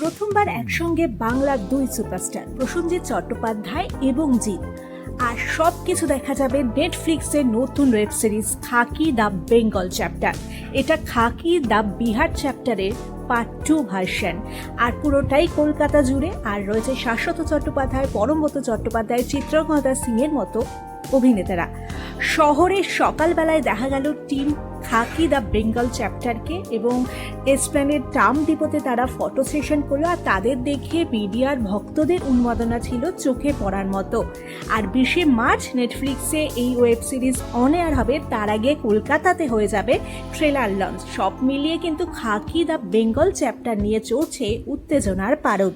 প্রথমবার একসঙ্গে বাংলার দুই সুপারস্টার প্রসেনজিৎ চট্টোপাধ্যায় এবং জিৎ। আর সব কিছু দেখা যাবে নেটফ্লিক্সের নতুন web series Khakee the Bengal chapter. এটা খাকি দ্য বিহার চ্যাপ্টারের পার্ট টু ভার্সন আর পুরোটাই কলকাতা জুড়ে। আর রয়েছে শাশ্বত চট্টোপাধ্যায়, পরমব্রত চট্টোপাধ্যায় চিত্রকথা সিংয়ের মতো অভিনেতারা। শহরের সকালবেলায় দেখা গেল টিম খাকি দ্য বেঙ্গল চ্যাপ্টারকে এবং এসপ্ল্যানের টার্ম ডিপোতে তারা ফটো সেশন করল আর তাদের দেখে মিডিয়ার ভক্তদের উন্মাদনা ছিল চোখে পড়ার মতো। আর বিশে মার্চ নেটফ্লিক্সে এই ওয়েব সিরিজ অন এয়ার হবে, তার আগে কলকাতাতে হয়ে যাবে ট্রেলার লঞ্চ। সব মিলিয়ে কিন্তু খাকি দ্য বেঙ্গল চ্যাপ্টার নিয়ে চলছে উত্তেজনার পারদ।